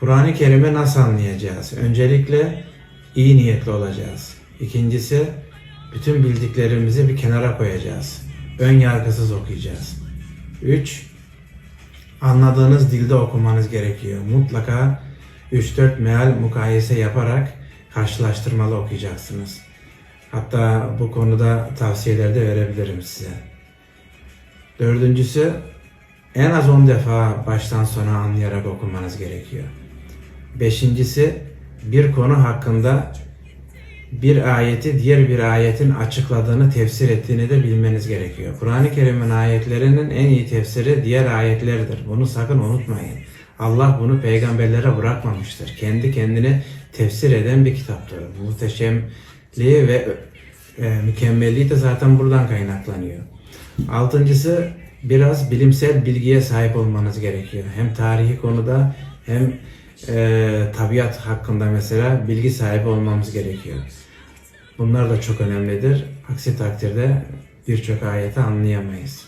Kur'an-ı Kerim'i nasıl anlayacağız? Öncelikle iyi niyetli olacağız. İkincisi bütün bildiklerimizi bir kenara koyacağız. Ön yargısız okuyacağız. Üç, anladığınız dilde okumanız gerekiyor. Mutlaka 3-4 meal mukayese yaparak karşılaştırmalı okuyacaksınız. Hatta bu konuda tavsiyeler de verebilirim size. Dördüncüsü en az 10 defa baştan sona anlayarak okumanız gerekiyor. Beşincisi bir konu hakkında bir ayeti diğer bir ayetin açıkladığını, tefsir ettiğini de bilmeniz gerekiyor. Kur'an-ı Kerim'in ayetlerinin en iyi tefsiri diğer ayetlerdir. Bunu sakın unutmayın. Allah bunu peygamberlere bırakmamıştır. Kendi kendine tefsir eden bir kitaptır. Muhteşemliği ve e, mükemmelliği de zaten buradan kaynaklanıyor. Altıncısı biraz bilimsel bilgiye sahip olmanız gerekiyor. Hem tarihi konuda hem e, tabiat hakkında mesela bilgi sahibi olmamız gerekiyor. Bunlar da çok önemlidir. Aksi takdirde birçok ayeti anlayamayız.